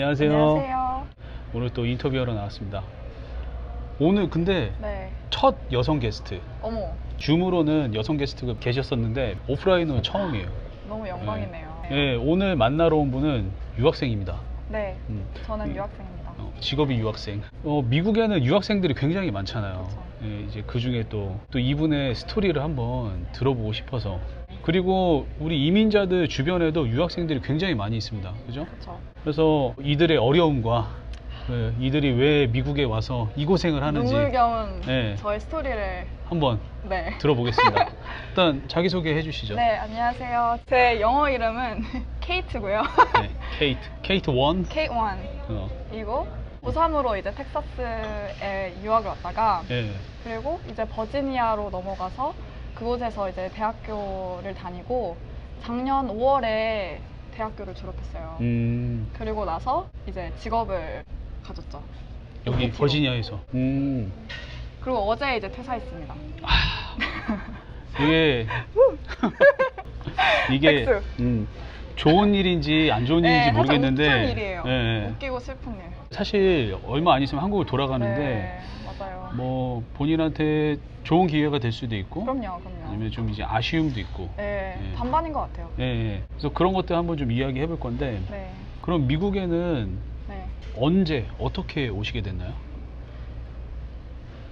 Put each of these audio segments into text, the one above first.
안녕하세요. 안녕하세요. 오늘 또 인터뷰하러 나왔습니다. 오늘 근데 네. 첫 여성 게스트. 어머, 줌으로는 여성 게스트가 계셨었는데 오프라인은 처음이에요. 너무 영광이네요. 예, 오늘 만나러 온 분은 유학생입니다. 네, 음, 저는 음, 유학생입니다. 어, 직업이 유학생. 어, 미국에는 유학생들이 굉장히 많잖아요. 그쵸. 예, 이제 그 중에 또, 또 이분의 스토리를 한번 들어보고 싶어서. 그리고 우리 이민자들 주변에도 유학생들이 굉장히 많이 있습니다. 그죠? 그래서 이들의 어려움과 그 이들이 왜 미국에 와서 이 고생을 하는지 눈물겨운 네. 저의 스토리를 한번 네. 들어보겠습니다. 일단 자기소개 해주시죠. 네, 안녕하세요. 제 영어 이름은 케이트고요. 네, 케이트. 케이트 원. 케이트 원. 어, 이고 고3으로 이제 텍사스에 유학을 왔다가 예. 그리고 이제 버지니아로 넘어가서 그곳에서 이제 대학교를 다니고 작년 5월에 대학교를 졸업했어요. 음, 그리고 나서 이제 직업을 가졌죠. 여기 OPT 로. 버지니아에서. 음, 그리고 어제 이제 퇴사했습니다. 이게 이게 백수. 음, 좋은 일인지 안 좋은 일인지 네, 살짝 모르겠는데 웃픈 일이에요. 예, 예. 웃기고 슬픈 일. 사실 얼마 안 있으면 한국을 돌아가는데 네, 맞아요. 뭐 본인한테 좋은 기회가 될 수도 있고 그럼요, 그럼요. 아니면 좀 이제 아쉬움도 있고 네, 예. 반반인 것 같아요. 예, 예. 그래서 그런 것들 한번 좀 이야기해 볼 건데 네, 그럼 미국에는 네. 언제 어떻게 오시게 됐나요?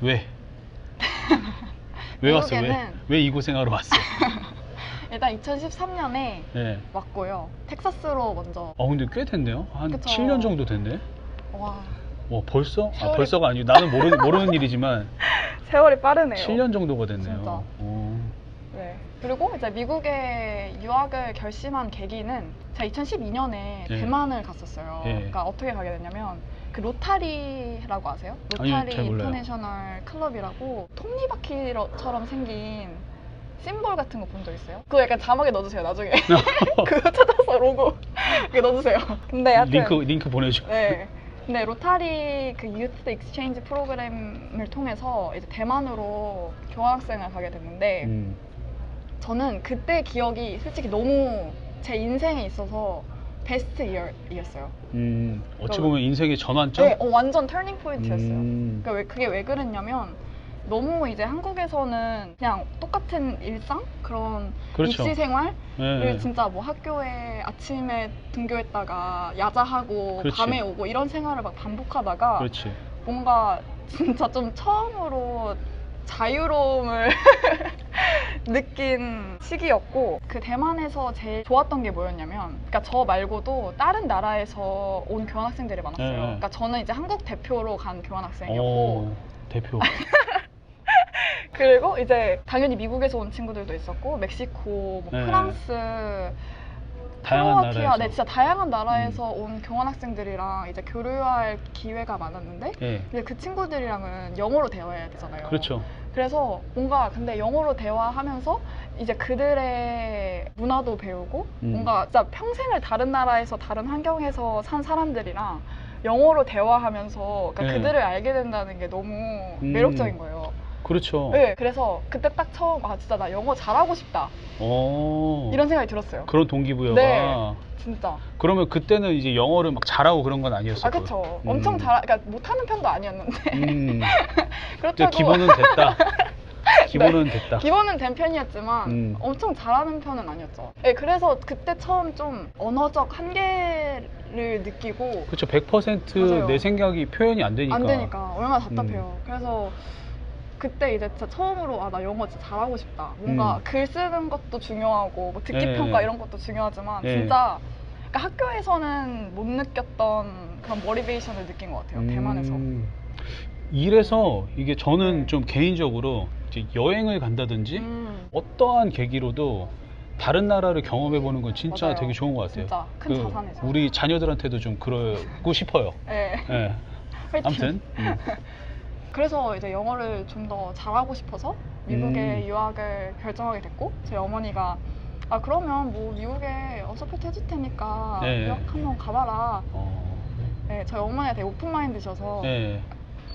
왜? 왜 왔어요? 왜? 미국에는- 왜이 고생하러 왔어요? 일단 2013년에 예. 왔고요. 텍사스로 먼저. 아 근데 꽤 됐네요. 한 그쵸. 7년 정도 됐네. 와, 와 벌써? 아 세월이- 벌써가 아니고 나는 모르는 모르는 일이지만 세월이 빠르네요. 7년 정도가 됐네요. 진짜. 오. 네. 그리고 이제 미국에 유학을 결심한 계기는 제가 2012년에 예. 대만을 갔었어요. 예. 그러니까 어떻게 가게 됐냐면 그 로타리라고 아세요? 아니요, 로타리 잘 몰라요. 인터내셔널 클럽이라고 톱니바퀴처럼 생긴 심볼 같은 거 본 적 있어요? 그거 약간 자막에 넣어주세요 나중에 그거 찾아서 로고 그거 넣어주세요 근데 하여튼 링크 링크 보내줘. 네. 근데 로타리 그 유스 익스체인지 프로그램을 통해서 이제 대만으로 교환학생을 가게 됐는데 음. 저는 그때 기억이 솔직히 너무 제 인생에 있어서 베스트 이어였어요. 음. 어찌 보면 인생의 전환점. 네, 어, 완전 터닝 포인트였어요. 음. 그러니까 왜, 그게 왜 그랬냐면 너무 이제 한국에서는 그냥 똑같은 일상 그런 그렇죠. 입시 생활을 예. 진짜 뭐 학교에 아침에 등교했다가 야자하고 그렇지. 밤에 오고 이런 생활을 막 반복하다가 그렇지. 뭔가 진짜 좀 처음으로 자유로움을 느낀 시기였고 그 대만에서 제일 좋았던 게 뭐였냐면 그러니까 저 말고도 다른 나라에서 온 교환학생들이 많았어요. 네. 그러니까 저는 이제 한국 대표로 간 교환학생이었고 오, 대표. 그리고 이제 당연히 미국에서 온 친구들도 있었고 멕시코, 뭐 네. 프랑스, 다양한 크로아티아, 나라에서. 음. 네 진짜 다양한 나라에서 온 교환 학생들이랑 이제 교류할 기회가 많았는데 예. 근데 그 친구들이랑은 영어로 대화해야 되잖아요. 그렇죠. 그래서 뭔가 근데 영어로 대화하면서 이제 그들의 문화도 배우고 음. 뭔가 진짜 평생을 다른 나라에서 다른 환경에서 산 사람들이랑 영어로 대화하면서 그러니까 네. 그들을 알게 된다는 게 너무 음. 매력적인 거예요. 그렇죠. 네, 그래서 그때 딱 처음 아 진짜 나 영어 잘하고 싶다 오. 이런 생각이 들었어요. 그런 동기부여가. 네. 진짜. 그러면 그때는 이제 영어를 막 잘하고 그런 건 아니었어요. 아 그쵸. 엄청 잘, 그러니까 못하는 편도 아니었는데 음. 그렇다고 이제 기본은 됐다. 기본은 됐다. 기본은 된 편이었지만 음. 엄청 잘하는 편은 아니었죠. 네, 그래서 그때 처음 좀 언어적 한계를 느끼고 그렇죠. 100%내 맞아요. 생각이 표현이 안 되니까. 안 되니까 얼마나 답답해요. 음. 그래서 그때 이제 진짜 처음으로 아 나 영어 진짜 잘하고 싶다. 뭔가 음. 글 쓰는 것도 중요하고 뭐 듣기 네. 평가 이런 것도 중요하지만 네. 진짜 그러니까 학교에서는 못 느꼈던 그런 모티베이션을 느낀 것 같아요. 대만에서. 음. 이래서 이게 저는 네. 좀 개인적으로 이제 여행을 간다든지 음, 어떠한 계기로도 다른 나라를 경험해 보는 건 진짜 맞아요. 되게 좋은 것 같아요. 진짜 큰 그 자산이죠. 우리 자녀들한테도 좀 그러고 싶어요. 네. 예. 화이팅. 아무튼 음. 그래서 이제 영어를 좀 더 잘하고 싶어서 미국에 음. 유학을 결정하게 됐고 제 어머니가 아 그러면 뭐 미국에 어서프트 해줄 테니까 네. 유학 한번 가봐라. 어, 네, 저희 어머니가 되게 오픈 마인드셔서 예.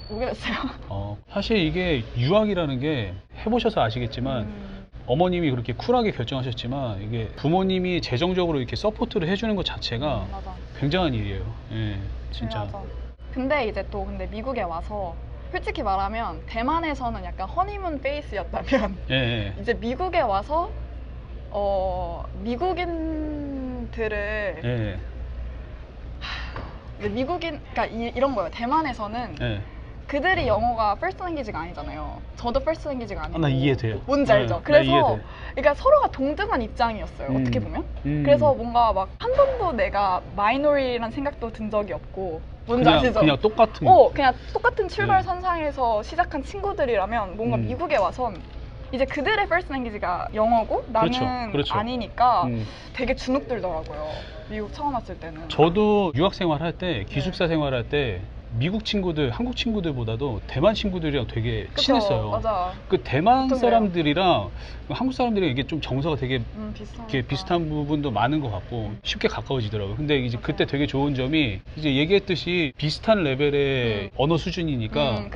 오게 됐어요. 어, 사실 이게 유학이라는 게 해보셔서 아시겠지만 음, 어머님이 그렇게 쿨하게 결정하셨지만 이게 부모님이 재정적으로 이렇게 서포트를 해주는 것 자체가 맞아. 굉장한 일이에요. 예, 진짜. 맞아. 근데 이제 또 근데 미국에 와서 솔직히 말하면 대만에서는 약간 허니문 페이스였다면 예, 예. 이제 미국에 와서 어 미국인들을 예, 이제 미국인 그러니까 이, 이런 거예요. 대만에서는 예. 그들이 영어가 first language가 아니잖아요. 저도 first language가 아니고. 아, 나 이해돼요. 뭔지 네, 알죠? 나 그래서 이해돼. 그러니까 서로가 동등한 입장이었어요. 음. 어떻게 보면. 음. 그래서 뭔가 막 한 번도 내가 마이너리라는 생각도 든 적이 없고 뭔지 그냥, 아시죠? 그냥 똑같은. 어, 그냥 똑같은 네. 출발 선상에서 시작한 친구들이라면 뭔가 음. 미국에 와선 이제 그들의 first language가 영어고 나는 그렇죠, 그렇죠. 아니니까 음. 되게 주눅 들더라고요. 미국 처음 왔을 때는. 저도 유학 생활할 때, 네. 기숙사 생활할 때 미국 친구들, 한국 친구들보다도 대만 친구들이랑 되게 그쵸? 친했어요. 맞아. 그 대만 사람들이랑 한국 사람들이 이게 좀 정서가 되게 음, 비슷한. 부분도 많은 것 같고 쉽게 가까워지더라고요. 근데 이제 그때 되게 좋은 점이 이제 얘기했듯이 비슷한 레벨의 음. 언어 수준이니까 음.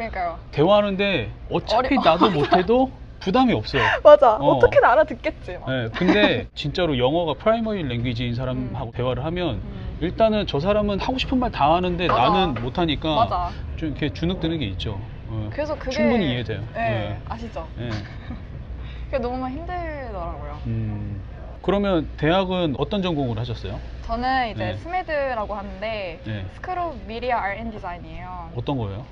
대화하는데 어차피 어려- 나도 못해도 부담이 없어요. 맞아. 어. 어. 떻게든 알아듣겠지. 막. 네, 근데 진짜로 영어가 프라이머리 랭귀지인 사람하고 대화를 하면 음. 일단은 저 사람은 하고 싶은 말 다 하는데 맞아. 나는 못하니까 맞아. 좀 이렇게 주눅 드는 게 있죠. 어. 그래서 그게 충분히 이해돼요. 네, 네. 아시죠? 네. 그게 너무 힘들더라고요. 음. 그러면 대학은 어떤 전공을 하셨어요? 저는 이제 네. 스메드라고 하는데 네. 오브 미디어 R&D 디자인이에요. 어떤 거예요?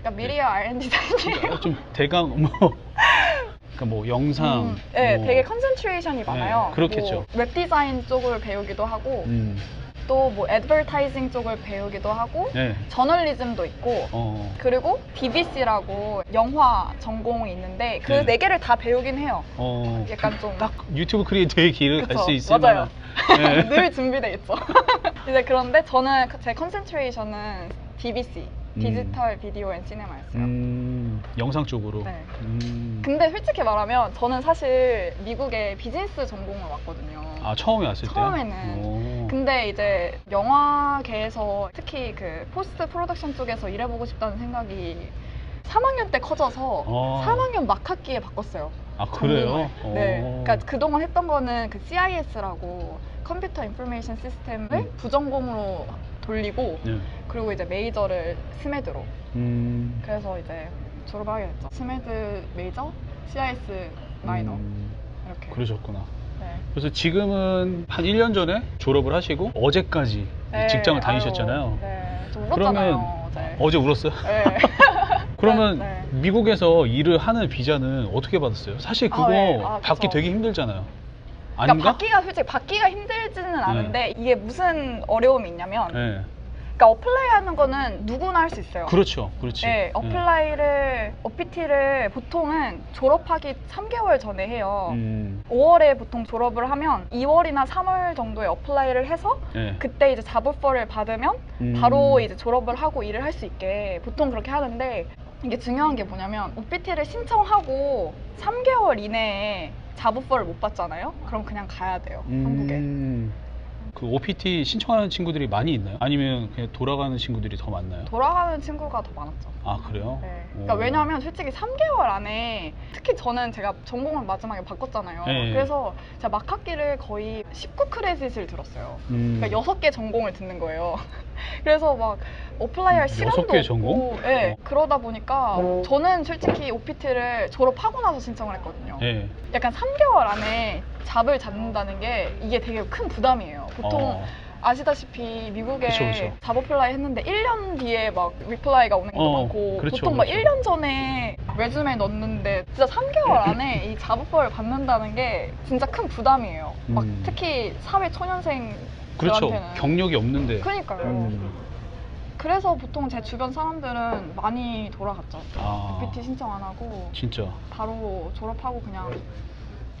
그러니까 미디어 R&D 디자인이에요. 그러니까 좀 대강 뭐 그러니까 뭐 영상 음, 네, 뭐, 되게 컨센트레이션이 많아요. 네, 그렇겠죠. 뭐 웹 디자인 쪽을 배우기도 하고 음, 또 뭐 애드버타이징 쪽을 배우기도 하고 네. 저널리즘도 있고 어. 그리고 BBC라고 영화 전공이 있는데 그 네. 네 개를 다 배우긴 해요. 어. 약간 좀 딱 유튜브 크리에이터의 길을 갈 수 있을 맞아요. 만한 네. 늘 준비돼 있죠. 이제 그런데 저는 제 컨센트레이션은 DBC, 음. 디지털 비디오 앤 시네마였어요. 음, 영상 쪽으로. 네. 음. 근데 솔직히 말하면 저는 사실 미국에 비즈니스 전공을 왔거든요. 아 처음에 왔을 때. 처음에는. 근데 이제 영화계에서 특히 그 포스트 프로덕션 쪽에서 일해보고 싶다는 생각이 3학년 때 커져서 어. 3학년 막 학기에 바꿨어요. 아 그래요? 전공을. 네. 어. 그러니까 그동안 했던 거는 그 CIS라고 컴퓨터 인포메이션 시스템을 음. 부전공으로 돌리고 네. 그리고 이제 메이저를 스메드로 음. 그래서 이제 졸업을 하게 됐죠. 스메드 메이저, CIS 마이너 음, 이렇게. 그러셨구나. 네. 그래서 지금은 한 1년 전에 졸업을 하시고 어제까지 네, 직장을 아유, 다니셨잖아요. 네. 좀 울었잖아요. 그러면 어제. 울었어요? 네. 그러면 네. 미국에서 일을 하는 비자는 어떻게 받았어요? 사실 그거 아, 네. 아, 받기. 되게 힘들잖아요. 그러니까 아닌가? 받기가 솔직히 받기가 힘들지는 않은데 이게 무슨 어려움이 있냐면 네. 그러니까 어플라이하는 거는 누구나 할 수 있어요. 그렇죠. 그렇지. 네, 어플라이를 OPT를 보통은 졸업하기 3개월 전에 해요. 음, 5월에 보통 졸업을 하면 2월이나 3월 정도에 어플라이를 해서 네. 그때 이제 잡오퍼를 받으면 음. 바로 이제 졸업을 하고 일을 할 수 있게 보통 그렇게 하는데 이게 중요한 게 뭐냐면 OPT를 신청하고 3개월 이내에 잡오퍼를 못 받잖아요. 그럼 그냥 가야 돼요. 한국에. 음, 그 OPT 신청하는 친구들이 많이 있나요? 아니면 그냥 돌아가는 친구들이 더 많나요? 돌아가는 친구가 더 많았죠. 아 그래요? 네. 그러니까 오. 왜냐하면 솔직히 3개월 안에 특히 저는 제가 전공을 마지막에 바꿨잖아요. 네. 그래서 제가 막 학기를 거의 19 크레딧을 들었어요. 음. 그러니까 6개 전공을 듣는 거예요. 그래서 막 어플라이 할 음, 시간도 여섯 개 없고 전공? 네. 어. 그러다 보니까 저는 솔직히 OPT를 졸업하고 나서 신청을 했거든요. 네. 약간 3개월 안에 잡을 잡는다는 게 이게 되게 큰 부담이에요. 보통 어. 아시다시피 미국에 그쵸, 그쵸. 잡 어플라이 했는데 1년 뒤에 막 리플라이가 오는 것도 어, 많고 그렇죠, 보통 막 그렇죠. 1년 전에 레주메 넣었는데 진짜 3개월 안에 이잡 오퍼를 받는다는 게 진짜 큰 부담이에요. 막 음. 특히 사회 초년생 그렇죠. 들한테는. 경력이 없는데. 그러니까요. 음. 그래서 보통 제 주변 사람들은 많이 돌아갔죠. 아. OPT 신청 안 하고 진짜. 바로 졸업하고 그냥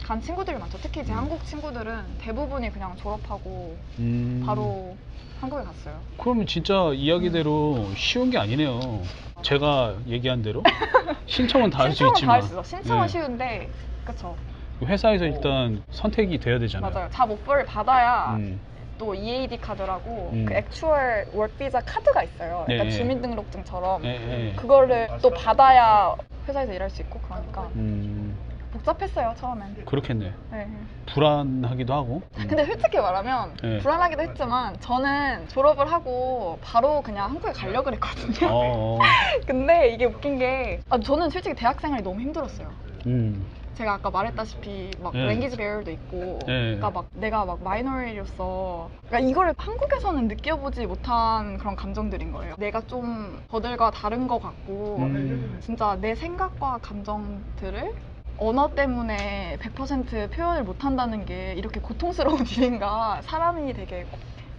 간 친구들이 많죠. 특히 제 음. 한국 친구들은 대부분이 그냥 졸업하고 음. 바로 한국에 갔어요. 그러면 진짜 이야기대로 쉬운 게 아니네요. 제가 얘기한 대로 신청은 다 할 수 신청은 다 있지만 할 수 있어. 신청은 네. 쉬운데, 그쵸. 회사에서 일단 선택이 돼야 되잖아요. 맞아요. 잡 오퍼를 받아야 음. 또 EAD 카드라고 음. 그 액추얼 워크비자 카드가 있어요. 네, 약간 네. 주민등록증처럼 네, 네. 그거를 또 받아야 회사에서 일할 수 있고 그러니까 음. 복잡했어요 처음엔. 그렇겠네. 네. 불안하기도 하고. 음. 근데 솔직히 말하면 네. 불안하기도 했지만 저는 졸업을 하고 바로 그냥 한국에 가려고 그랬거든요. 어, 어. 근데 이게 웃긴 게 아, 저는 솔직히 대학 생활이 너무 힘들었어요. 음. 제가 아까 말했다시피 막 네. 랭귀지 베어도 있고 네. 그러니까 막 내가 막 마이너리로서 그러니까 이거를 한국에서는 느껴보지 못한 그런 감정들인 거예요. 내가 좀 저들과 다른 것 같고 음. 진짜 내 생각과 감정들을 언어 때문에 100% 표현을 못한다는 게 이렇게 고통스러운 일인가 사람이 되게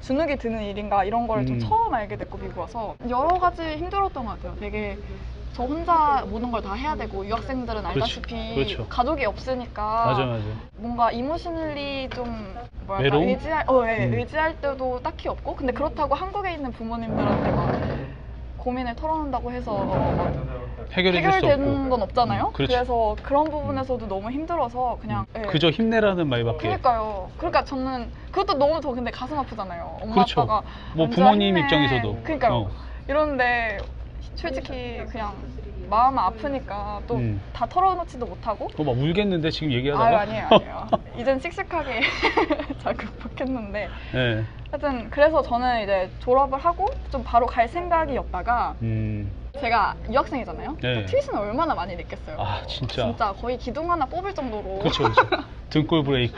주눅이 드는 일인가 이런 걸좀 음. 처음 알게 됐고 미국 와서 여러 가지 힘들었던 것 같아요. 되게 저 혼자 모든 걸 다 해야 되고 유학생들은. 알다시피 그렇죠. 가족이 없으니까 맞아, 맞아. 뭔가 이모셔널리 좀 뭐랄까 외로움? 의지할 어, 예, 음. 의지할 때도 딱히 없고 근데 그렇다고 한국에 있는 부모님들한테 막 고민을 털어놓는다고 해서 막 해결해 줄수 없고. 해결되는 건 없잖아요. 음, 그렇죠. 그래서 그런 부분에서도 너무 힘들어서 그냥 예. 그저 힘내라는 말밖에. 그러니까요. 그러니까 저는 그것도 너무 더 근데 가슴 아프잖아요. 엄마 그렇죠. 아빠가 뭐 부모님 힘내. 입장에서도. 그러니까요. 어. 이러는데 솔직히 그냥 마음 아프니까 또 다 음. 털어놓지도 못하고 어, 막 울겠는데 지금 얘기하다가. 아유 아니에요 아니에요. 이젠 씩씩하게 잘 극복했는데 네. 하여튼 그래서 저는 이제 졸업을 하고 좀 바로 갈 생각이었다가 음. 제가 유학생이잖아요. 네. 트윗은 얼마나 많이 냈겠어요. 아, 진짜. 진짜 거의 기둥 하나 뽑을 정도로. 그렇죠, 그렇죠. 등골 브레이커.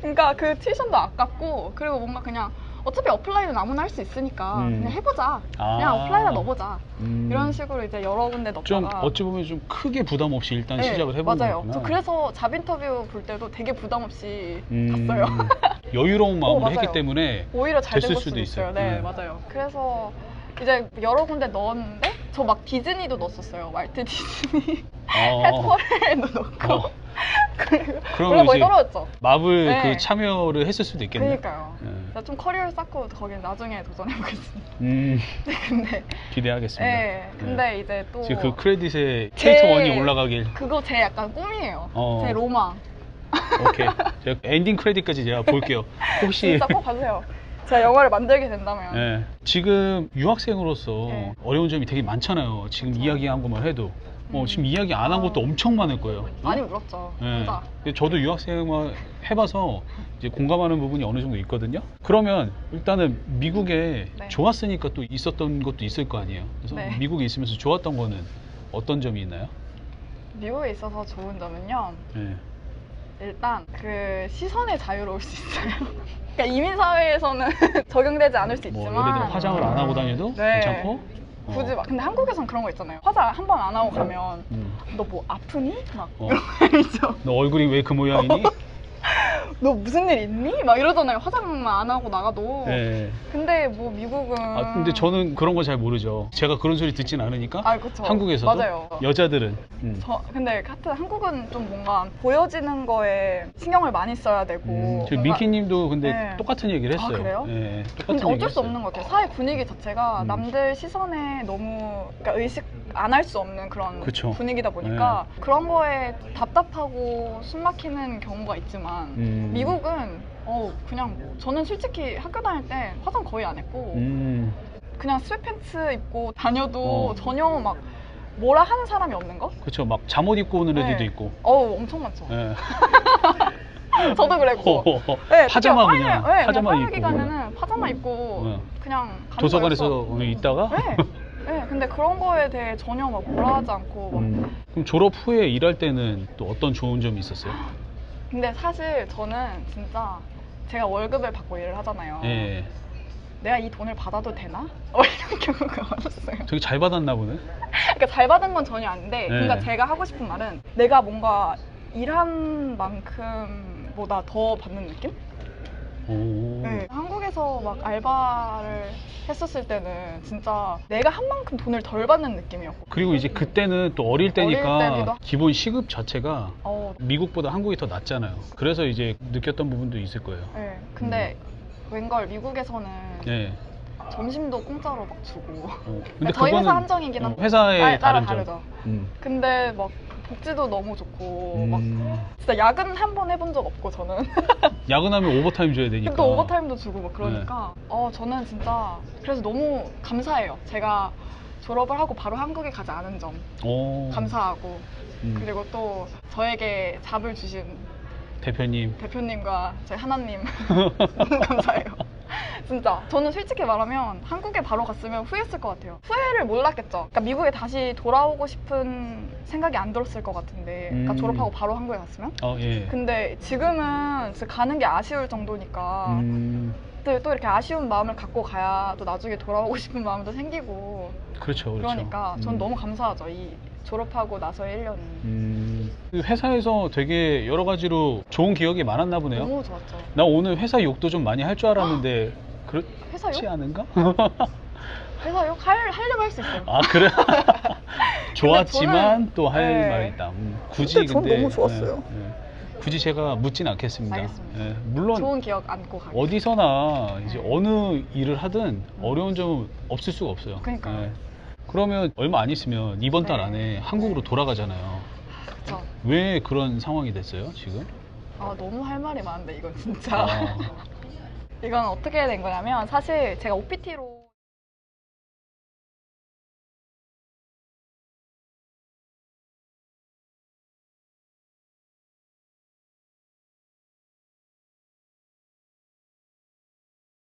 그러니까 그 튜이션도 아깝고 그리고 뭔가 그냥 어차피 어플라이는 아무나 할 수 있으니까 음. 그냥 해보자. 아. 그냥 어플라이나 넣어보자. 음. 이런 식으로 이제 여러 군데 넣다가 좀 어찌 보면 좀 크게 부담 없이 일단 네, 시작을 해본 맞아요. 거구나. 저 그래서 잡 인터뷰 볼 때도 되게 부담 없이 음, 갔어요. 여유로운 마음으로 어, 했기. 때문에 오히려 잘 됐을 될 수도 있어요. 있어요. 네, 네. 맞아요. 그래서 이제 여러 군데 넣었는데 저 막 디즈니도 넣었었어요. 말트 디즈니 어, 해퍼렐도 넣고 어. 그러면 거의 떨어졌죠. 마블 네. 그 참여를 했을 수도 있겠네요. 그러니까요. 네. 나좀 커리어를 쌓고 거긴 나중에 도전해 보겠습니다. 음, 네, 근데 기대하겠습니다. 네, 근데 이제 또 지금 그 크레딧에 제- 캐릭터 원이 올라가길. 그거 제 약간 꿈이에요. 어. 제 로망. 오케이. 제가 엔딩 크레딧까지 제가 볼게요. 혹시 진짜 꼭 봐주세요. 제가 영화를 만들게 된다면. 네. 지금 유학생으로서 네. 어려운 점이 되게 많잖아요. 지금 그쵸. 이야기한 것만 해도. 어, 음. 지금 이야기 안 한 것도 어. 엄청 많을 거예요. 많이 울었죠. 네. 근데 저도 유학생활 해봐서 이제 공감하는 부분이 어느 정도 있거든요. 그러면 일단은 미국에 네. 좋았으니까 또 있었던 것도 있을 거 아니에요. 그래서 네. 미국에 있으면서 좋았던 거는 어떤 점이 있나요? 미국에 있어서 좋은 점은요. 네. 일단 그 시선의 자유로울 수 있어요. 그러니까 이민 사회에서는 적용되지 않을 수 뭐 있지만 예를 들어 화장을 안 하고 다녀도 네. 괜찮고. 어. 굳이 막 근데 한국에선 그런 거 있잖아요. 화장 한 번 안 하고 가면 음. 너뭐 아프니? 막 어. 이런 거 있죠. 너 얼굴이 왜 그 모양이니? 너 무슨 일 있니? 막 이러잖아요. 화장만 안 하고 나가도. 네. 근데 뭐 미국은 아 근데 저는 그런 거 잘 모르죠. 제가 그런 소리 듣진 않으니까. 아, 그쵸. 한국에서도 맞아요. 여자들은 음. 저 근데 하여튼 한국은 좀 뭔가 보여지는 거에 신경을 많이 써야 되고 음, 저 뭔가- 민키님도 근데 네. 똑같은 얘기를 아, 했어요. 그래요? 네, 똑같은 근데 어쩔 얘기를 수 했어요. 없는 것 같아요. 사회 분위기 자체가 음. 남들 시선에 너무 그러니까 의식 안 할 수 없는 그런 그쵸. 분위기다 보니까 그런 거에 답답하고 숨막히는 경우가 있지만 음. 미국은 어 그냥 뭐 저는 솔직히 학교 다닐 때 화장 거의 안 했고 음. 그냥 스웨팬츠 입고 다녀도 어. 전혀 막 뭐라 하는 사람이 없는 거? 그렇죠. 막 잠옷 입고 오는 애들도 네. 있고. 어우 엄청 많죠. 예. 저도 그랬고. 허허허. 네, 파자마 특히 그냥 네, 파자마 파일 입고. 기간에는 파자마 입고 네. 그냥 도서관에서 거였어. 오늘 있다가 네. 네, 근데 그런 거에 대해 전혀 막 뭐라 하지 않고 막 음. 그럼 졸업 후에 일할 때는 또 어떤 좋은 점이 있었어요? 근데 사실 저는 진짜 제가 월급을 받고 일을 하잖아요. 예. 내가 이 돈을 받아도 되나? 어, 이런 경우가 많았어요. 되게 잘 받았나 보네. 그러니까 잘 받은 건 전혀 아닌데, 네. 그러니까 제가 하고 싶은 말은 내가 뭔가 일한 만큼보다 더 받는 느낌? 오. 네. 한국에서 막 알바를 했었을 때는 진짜 내가 한 만큼 돈을 덜 받는 느낌이었고. 그리고 이제 그때는 또 어릴 때니까 어릴 기본 시급 자체가 어, 미국보다 한국이 더 낮잖아요. 그래서 이제 느꼈던 부분도 있을 거예요. 네. 근데 웬걸 미국에서는 예. 점심도 공짜로 막 주고. 어, 그러니까 저희 회사 한정이긴 어, 한데. 회사의 아, 따라 다른 점. 다르죠. 음. 근데 막 복지도 너무 좋고 막 음. 진짜 야근 한 번 해본 적 없고 저는 야근하면 오버타임 줘야 되니까. 또 오버타임도 주고 막 그러니까 네. 어 저는 진짜 그래서 너무 감사해요 제가 졸업을 하고 바로 한국에 가지 않은 점 오. 감사하고 음, 그리고 또 저에게 잡을 주신 대표님. 대표님과 저희 하나님 너무 감사해요. 진짜 저는 솔직히 말하면 한국에 바로 갔으면 후회했을 것 같아요. 후회를 몰랐겠죠. 그러니까 미국에 다시 돌아오고 싶은 생각이 안 들었을 것 같은데, 그러니까 음. 졸업하고 바로 한국에 갔으면. 어, 예. 근데 지금은 진짜 가는 게 아쉬울 정도니까 음, 또, 또 이렇게 아쉬운 마음을 갖고 가야 또 나중에 돌아오고 싶은 마음도 생기고 그렇죠, 그렇죠. 그러니까 전 음. 너무 감사하죠. 이 졸업하고 나서의 1년이 음, 그 회사에서 되게 여러 가지로 좋은 기억이 많았나 보네요. 너무 좋았죠. 나 오늘 회사 욕도 좀 많이 할 줄 알았는데 그렇지? 않은가? 회사요? 할, 하려면 할수 있어요. 아 그래? 좋았지만 저는- 또할 네. 말이 있다. 음, 굳이 근데 전 근데 너무 좋았어요. 예, 예. 굳이 제가 묻진 않겠습니다. 알겠습니다. 예, 물론 좋은 기억 안고 가요. 어디서나 이제 네. 어느 일을 하든 어려운 점은 없을 수가 없어요. 그러니까요. 예. 그러면 얼마 안 있으면 이번 달 네. 안에 한국으로 돌아가잖아요. 그쵸. 왜 그런 상황이 됐어요, 지금? 아 너무 할 말이 많은데 이건 진짜 아, 이건 어떻게 된 거냐면 사실 제가 OPT로